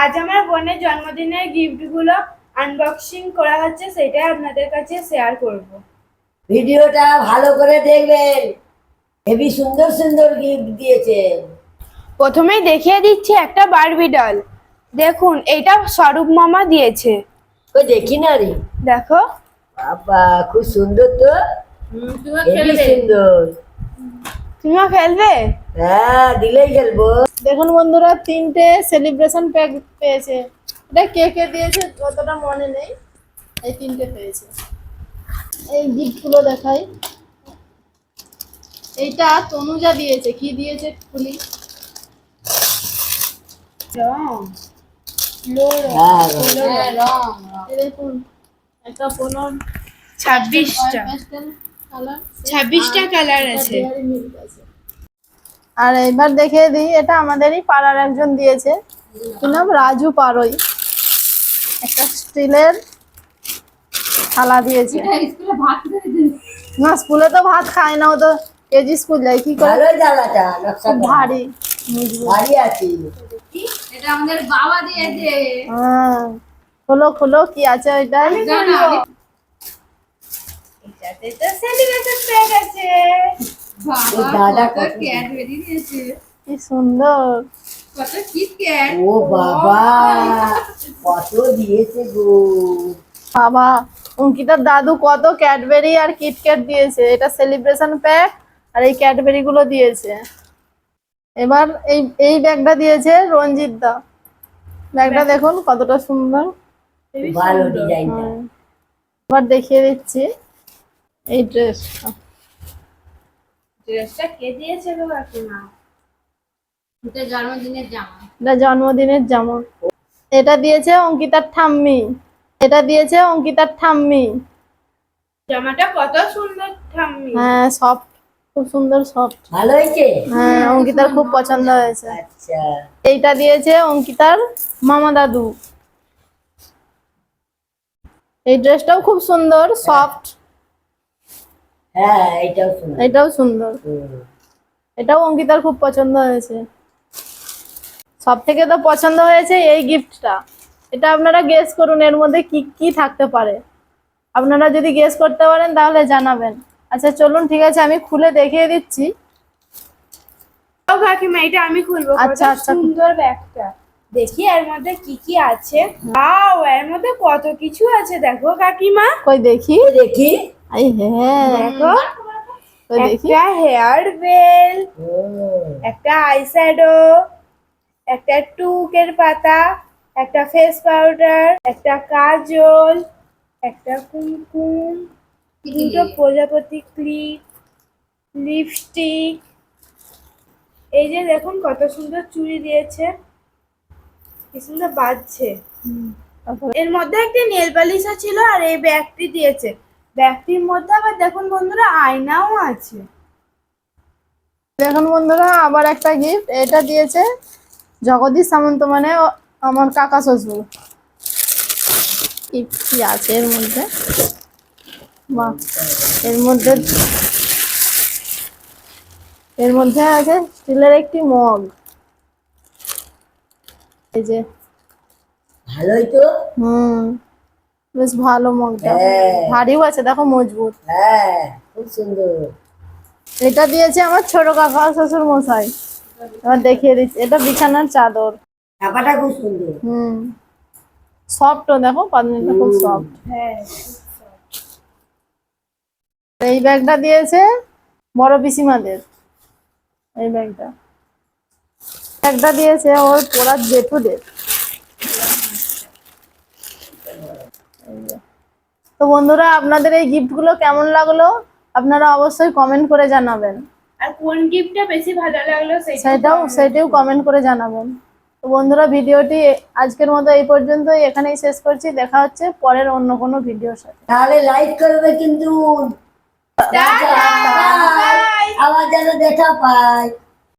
আজ আমার বোনের জন্মদিনের গিফটগুলো আনবক্সিং করা হচ্ছে সেটাই আপনাদের কাছে শেয়ার করব। ভিডিওটা ভালো করে দেখবেন। হেবি সুন্দর সুন্দর গিফট দিয়েছে। প্রথমেই দেখিয়ে দিচ্ছি একটা বারবি ডল দেখুন এটা স্বরূপ মামা দিয়েছে। ও দেখি না রে। দেখো। বাবা খুব সুন্দর তো। হেবি সুন্দর। তুমিও খেলবে? হ্যাঁ দিলেই খেলব। দেখুন বন্ধুরা তিনটে সেলিব্রেশন প্যাক পেয়েছে। এটা কে কে দিয়েছে অতটা মনে নেই। এই তিনটে পেয়েছে। এই গিফটগুলো দেখাই। এইটা তনুজা দিয়েছে। কি দিয়েছে খুলি? হ্যাঁ হ্যাঁ, একটা কোনো ছাব্বিশটা। কালার ছাব্বিশটা কালার আছে। আর এবার দেখে দিই এটা আমাদেরই পাড়ার একজন দিয়েছে। কি নাম? রাজু পারই। একটা স্টিলের থালা দিয়েছে। না স্কুলে তো ভাত খায় না ও তো কেজি স্কুল যায় কি করে? ভারী ভারী আছে। এটা আমাদের বাবা দিয়েছে। হ্যাঁ খোলো খোলো কি আছে ওইটা? এটাতে তো সেলিব্রেশন প্যাক আছে ওই দাদা বাবা কত কত ক্যাডবেরি দিয়েছে কি সুন্দর। কত ও বাবা কত দিয়েছে গো? বাবা অঙ্কিতার দাদু কত ক্যাডবেরি আর কিটক্যাট দিয়েছে। এটা সেলিব্রেশন প্যাক আর এই ক্যাডবেরি গুলো দিয়েছে। এবার এই এই ব্যাগটা দিয়েছে রঞ্জিত দা। ব্যাগটা দেখুন কতটা সুন্দর। ভালো ডিজাইনটা এবার দেখিয়ে দিচ্ছি। এই ড্রেসটা ড্রেসটা কে দিয়েছে গো কাকিমা? এটা জন্মদিনের জামা। এটা জন্মদিনের জামা। এটা দিয়েছে অঙ্কিতার ঠাম্মি। এটা দিয়েছে অঙ্কিতার ঠাম্মি। জামাটা কত সুন্দর ঠাম্মি। হ্যাঁ সফট খুব সুন্দর সফট ভালো হয়েছে? হ্যাঁ অঙ্কিতার খুব পছন্দ হয়েছে। আচ্ছা। এইটা দিয়েছে অঙ্কিতার মামা দাদু। এই ড্রেসটাও খুব সুন্দর সফট হ্যাঁ এটাও সুন্দর। এটাও অঙ্কিতার খুব পছন্দ হয়েছে। সব থেকে তো পছন্দ হয়েছে এই গিফটটা এটা আপনারা গেস করুন এর মধ্যে কি কি থাকতে পারে। আপনারা যদি গেস করতে পারেন তাহলে জানাবেন। আচ্ছা চলুন ঠিক আছে আমি খুলে দেখিয়ে দিচ্ছি। ও কাকিমা এটা আমি খুলবো। আচ্ছা, আচ্ছা। সুন্দর ব্যাগটা। দেখি এর মধ্যে কি কি আছে? ওয়াও এর মধ্যে কত কিছু আছে দেখো কাকিমা। কই দেখি? দেখি? আই হ্যাঁ। দেখো। একটা হেয়ার বেল একটা আইশ্যাডো একটা টুকের পাতা একটা ফেস পাউডার একটা কাজল একটা কুমকুম দুটো প্রজাপতি ক্লিপ লিপস্টিক। এই যে দেখুন কত সুন্দর চুড়ি দিয়েছে। কি সুন্দর বাজছে। এর মধ্যে একটি নেল পালিশও ছিল আর এই ব্যাগটি দিয়েছে। ব্যাগটির মধ্যে আবার দেখুন বন্ধুরা আয়নাও আছে। দেখুন বন্ধুরা আবার একটা গিফট এটা দিয়েছে জগদীশ সামন্ত মানে আমার কাকা শ্বশুর। কি আছে এর মধ্যে? বাহ এর মধ্যে এর মধ্যে আছে স্টিলের একটি মগ। এই যে। ভালোই তো। হুম। বেশ ভালো মগটা। হ্যাঁ। ভারীও আছে দেখো মজবুত। হ্যাঁ খুব সুন্দর। এটা দিয়েছে আমার ছোট কাকা শ্বশুর মশাই। এবার দেখিয়ে দিচ্ছি এটা বিছানার চাদর। ছাপাটা খুব সুন্দর। হুম। সফটও দেখো পাতনিটা খুব সফট হ্যাঁ এই ব্যাগটা দিয়েছে বড় পিসিমাদের। এই ব্যাগটা। ব্যাগটা দিয়েছে ওর পড়ার জেঠুদের এই যে। তো বন্ধুরা আপনাদের এই গিফটগুলো কেমন লাগল? আপনারা অবশ্যই কমেন্ট করে জানাবেন। আর কোন গিফটটা বেশি ভালো লাগল সেটাও সেটাও কমেন্ট করে জানাবেন। তো বন্ধুরা ভিডিওটি আজকের মতো এই পর্যন্তই। এখানেই শেষ করছি। দেখা হচ্ছে পরের অন্য কোনো ভিডিওর সাথে। তাহলে লাইক করবে কিন্তু. আবার যেন দেখা পায়